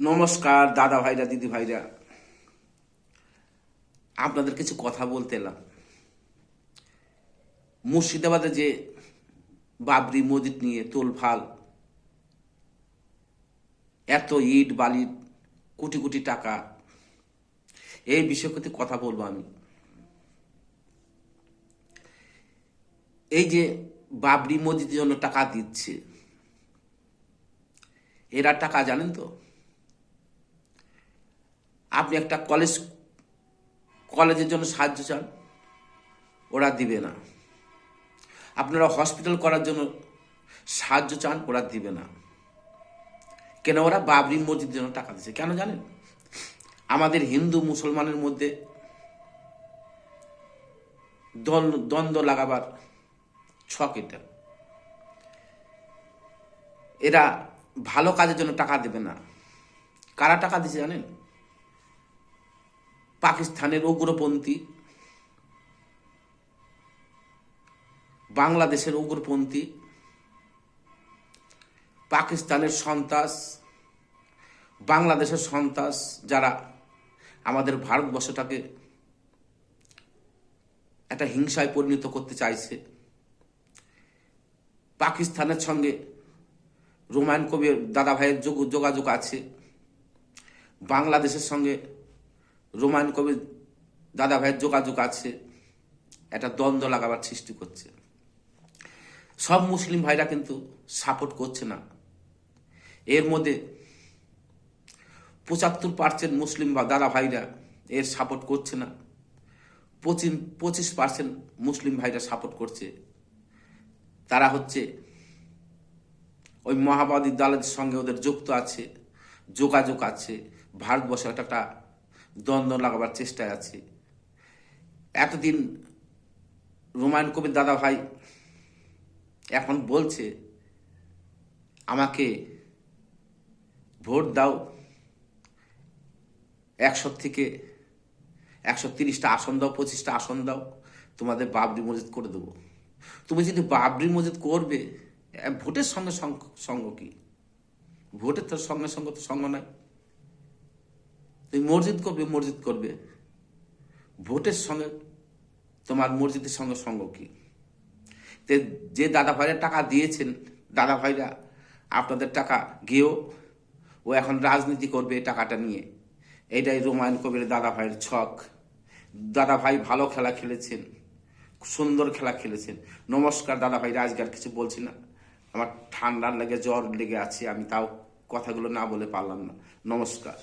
নমস্কার, দাদা ভাইরা, দিদি ভাইরা। আপনাদের কিছু কথা বলতে এলাম। মুর্শিদাবাদে যে বাবরি মসজিদ নিয়ে তোলফাল, এত ইট বালি কোটি কোটি টাকা, এই বিষয়তে কথা বলব আমি? এই যে বাবরি মসজিদের জন্য টাকা দিচ্ছে, এরা টাকা জানেন তো? আপনি একটা কলেজ কলেজের জন্য সাহায্য চান, ওরা দিবে না। আপনারা হসপিটাল করার জন্য সাহায্য চান, ওরা দিবে না। কেন ওরা বাবরি মসজিদের জন্য টাকা দিচ্ছে কেন জানেন? আমাদের হিন্দু মুসলমানের মধ্যে দ্বন্দ্ব লাগাবার ছক এটা। এরা ভালো কাজের জন্য টাকা দেবে না। কারা টাকা দিচ্ছে জানেন? পাকিস্তানের উগ্রপন্থী, বাংলাদেশের উগ্রপন্থী, পাকিস্তানের সন্ত্রাস, বাংলাদেশের সন্ত্রাস যারা আমাদের ভারতবর্ষটাকে একটা হিংসায় পরিণত করতে চাইছে, পাকিস্তানের সঙ্গে রোমায়ন কবির দাদা ভাইয়ের যোগ- যোগাযোগ আছে, বাংলাদেশের সঙ্গে রোমায়ন কবির দাদা ভাইয়ের যোগাযোগ আছে, একটা দ্বন্দ্ব লাগাবার সৃষ্টি করছে। সব মুসলিম ভাইরা কিন্তু সাপোর্ট করছে না। এর মধ্যে পঁচাত্তর পার্সেন্ট মুসলিম বা দাদা ভাইরা এর সাপোর্ট করছে না। পঁচিশ পঁচিশ পার্সেন্ট মুসলিম ভাইরা সাপোর্ট করছে। তারা হচ্ছে ওই মহাবাদী দলের সঙ্গে ওদের যুক্ত আছে, যোগাযোগ আছে ভারতবর্ষে একটা দ্বন্দ্ব লাগাবার চেষ্টায় আছে। এতদিন রোমায়ণ কবির দাদা ভাই এখন বলছে, আমাকে ভোট দাও। একশো থেকে একশো তিরিশটা আসন দাও, পঁচিশটা আসন দাও। তোমাদের বাবরি মসজিদ করে দেবো। তুমি যদি বাবরি মসজিদ করবে ভোটের সঙ্গে সঙ্গ- কি? ভোটের তো সঙ্গে সঙ্গে তো সঙ্গ নাই তুমি মসজিদ করবে মসজিদ করবে। ভোটের সঙ্গে তোমার মসজিদের সঙ্গে সঙ্গ কি? যে দাদা ভাইরা টাকা দিয়েছেন, দাদা ভাইরা আপনাদের টাকা গিয়েও ও এখন রাজনীতি করবে টাকাটা নিয়ে। এটাই রোমায়ণ কবির দাদা ভাইয়ের ছক। দাদা ভাই ভালো খেলা খেলেছেন, সুন্দর খেলা খেলেছেন। নমস্কার দাদা ভাই আর কিছু বলছি না। আমার ঠান্ডার লেগে, জ্বর লেগে আছে, আমি তাও কথাগুলো না বলে পারলাম না। নমস্কার।